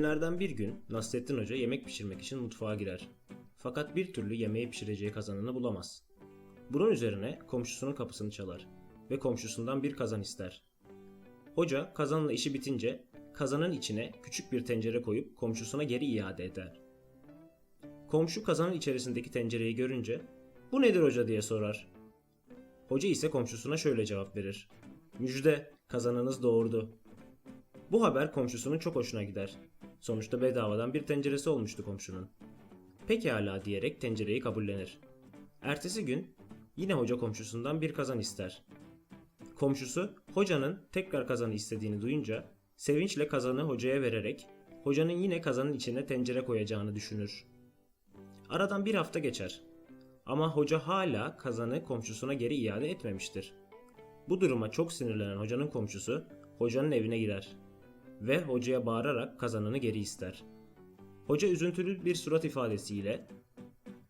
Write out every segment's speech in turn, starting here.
Günlerden bir gün Nasrettin Hoca yemek pişirmek için mutfağa girer. Fakat bir türlü yemeği pişireceği kazanını bulamaz. Bunun üzerine komşusunun kapısını çalar ve komşusundan bir kazan ister. Hoca kazanla işi bitince kazanın içine küçük bir tencere koyup komşusuna geri iade eder. Komşu kazanın içerisindeki tencereyi görünce "Bu nedir hoca?" diye sorar. Hoca ise komşusuna şöyle cevap verir. Müjde, kazanınız doğurdu. Bu haber komşusunun çok hoşuna gider. Sonuçta bedavadan bir tenceresi olmuştu komşunun. Pekala diyerek tencereyi kabullenir. Ertesi gün yine hoca komşusundan bir kazan ister. Komşusu hocanın tekrar kazanı istediğini duyunca sevinçle kazanı hocaya vererek hocanın yine kazanın içine tencere koyacağını düşünür. Aradan bir hafta geçer. Ama hoca hala kazanı komşusuna geri iade etmemiştir. Bu duruma çok sinirlenen hocanın komşusu hocanın evine girer ve hocaya bağırarak kazanını geri ister. Hoca üzüntülü bir surat ifadesiyle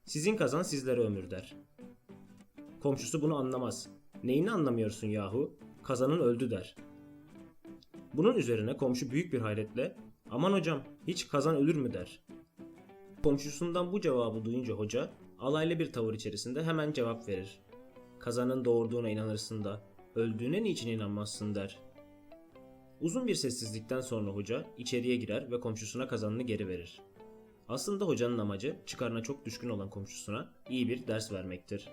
"Sizin kazan sizlere ömür." der. Komşusu bunu anlamaz. "Neyini anlamıyorsun yahu? Kazanın öldü." der. Bunun üzerine komşu büyük bir hayretle "Aman hocam, hiç kazan ölür mü?" der. Komşusundan bu cevabı duyunca hoca alaylı bir tavır içerisinde hemen cevap verir. Kazanın doğurduğuna inanırsın da öldüğüne niçin inanmazsın der. Uzun bir sessizlikten sonra hoca içeriye girer ve komşusuna kazanını geri verir. Aslında hocanın amacı çıkarına çok düşkün olan komşusuna iyi bir ders vermektir.